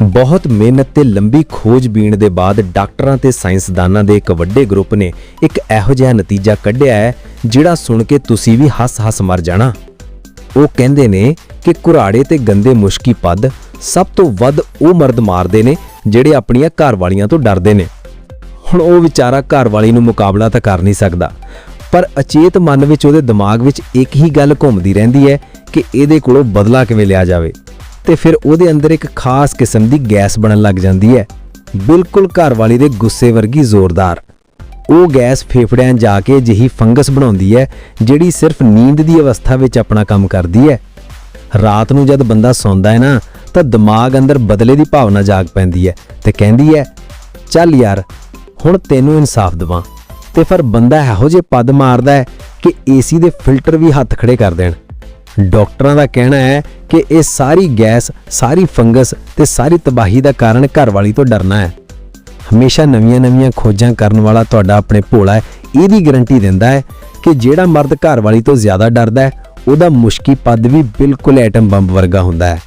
ਬਹੁਤ ਮਿਹਨਤ ਤੇ ਲੰਬੀ ਖੋਜਬੀਣ ਦੇ ਬਾਅਦ ਡਾਕਟਰਾਂ ਤੇ ਸਾਇੰਸਦਾਨਾਂ ਦੇ ਇੱਕ ਵੱਡੇ ਗਰੁੱਪ ਨੇ ਇੱਕ ਇਹੋ ਜਿਹਾ ਨਤੀਜਾ ਕੱਢਿਆ ਹੈ, ਜਿਹੜਾ ਸੁਣ ਕੇ ਤੁਸੀਂ ਵੀ ਹੱਸ-ਹੱਸ ਮਰ ਜਾਣਾ। ਉਹ ਕਹਿੰਦੇ ਨੇ ਕਿ ਕੁਰਾੜੇ ਤੇ ਗੰਦੇ ਮੁਸ਼ਕੀ ਪੱਦ ਸਭ ਤੋਂ ਵੱਧ ਉਹ ਮਰਦ ਮਾਰਦੇ ਨੇ ਜਿਹੜੇ ਆਪਣੀਆਂ ਘਰਵਾਲੀਆਂ ਤੋਂ ਡਰਦੇ ਨੇ। ਹੁਣ ਉਹ ਵਿਚਾਰਾ ਘਰਵਾਲੀ ਨੂੰ ਮੁਕਾਬਲਾ ਤਾਂ ਕਰ ਨਹੀਂ ਸਕਦਾ, ਪਰ ਅਚੇਤ ਮਨ ਵਿੱਚ ਉਹਦੇ ਦਿਮਾਗ ਵਿੱਚ ਇੱਕ ਹੀ ਗੱਲ ਘੁੰਮਦੀ ਰਹਿੰਦੀ ਹੈ ਕਿ ਇਹਦੇ ਕੋਲੋਂ ਬਦਲਾ ਕਿਵੇਂ ਲਿਆ ਜਾਵੇ। ਤੇ ਫਿਰ ਉਹਦੇ ਅੰਦਰ ਇੱਕ ਖਾਸ ਕਿਸਮ ਦੀ ਗੈਸ ਬਣਨ ਲੱਗ ਜਾਂਦੀ ਹੈ। ਬਿਲਕੁਲ ਘਰਵਾਲੀ ਦੇ ਗੁੱਸੇ ਵਰਗੀ ਜ਼ੋਰਦਾਰ। ਉਹ ਗੈਸ ਫੇਫੜਿਆਂ ਜਾ ਕੇ ਜਿਹੀ ਫੰਗਸ ਬਣਾਉਂਦੀ ਹੈ, ਜਿਹੜੀ ਸਿਰਫ ਨੀਂਦ ਦੀ ਅਵਸਥਾ ਵਿੱਚ ਆਪਣਾ ਕੰਮ ਕਰਦੀ ਹੈ। ਰਾਤ ਨੂੰ ਜਦ ਬੰਦਾ ਸੌਂਦਾ ਹੈ ਨਾ, ਤਾਂ ਦਿਮਾਗ ਅੰਦਰ ਬਦਲੇ ਦੀ ਭਾਵਨਾ ਜਾਗ ਪੈਂਦੀ ਹੈ ਤੇ ਕਹਿੰਦੀ ਹੈ, ਚੱਲ ਯਾਰ, ਹੁਣ ਤੈਨੂੰ ਇਨਸਾਫ ਦਵਾਂ। ਤੇ ਫਿਰ ਬੰਦਾ ਇਹੋ ਜਿਹੇ ਪਦ ਮਾਰਦਾ ਹੈ ਕਿ ਏਸੀ ਦੇ ਫਿਲਟਰ ਵੀ ਹੱਥ ਖੜੇ ਕਰ ਦੇਣ। ਡਾਕਟਰਾਂ ਦਾ ਕਹਿਣਾ ਹੈ ਕਿ ਇਹ ਸਾਰੀ ਗੈਸ, ਸਾਰੀ ਫੰਗਸ ਤੇ ਸਾਰੀ ਤਬਾਹੀ ਦਾ ਕਾਰਨ ਘਰਵਾਲੀ ਤੋਂ ਡਰਨਾ ਹੈ। ਹਮੇਸ਼ਾ ਨਵੀਆਂ-ਨਵੀਆਂ ਖੋਜਾਂ ਕਰਨ ਵਾਲਾ ਤੁਹਾਡਾ ਆਪਣੇ ਭੋਲਾ ਹੈ। ਇਹਦੀ ਗਾਰੰਟੀ ਦਿੰਦਾ ਹੈ ਕਿ ਜਿਹੜਾ ਮਰਦ ਘਰਵਾਲੀ ਤੋਂ ਜ਼ਿਆਦਾ ਡਰਦਾ ਹੈ, ਉਹਦਾ ਮੁਸ਼ਕੀ ਪਦ ਵੀ ਬਿਲਕੁਲ ਐਟਮ ਬੰਬ ਵਰਗਾ ਹੁੰਦਾ ਹੈ।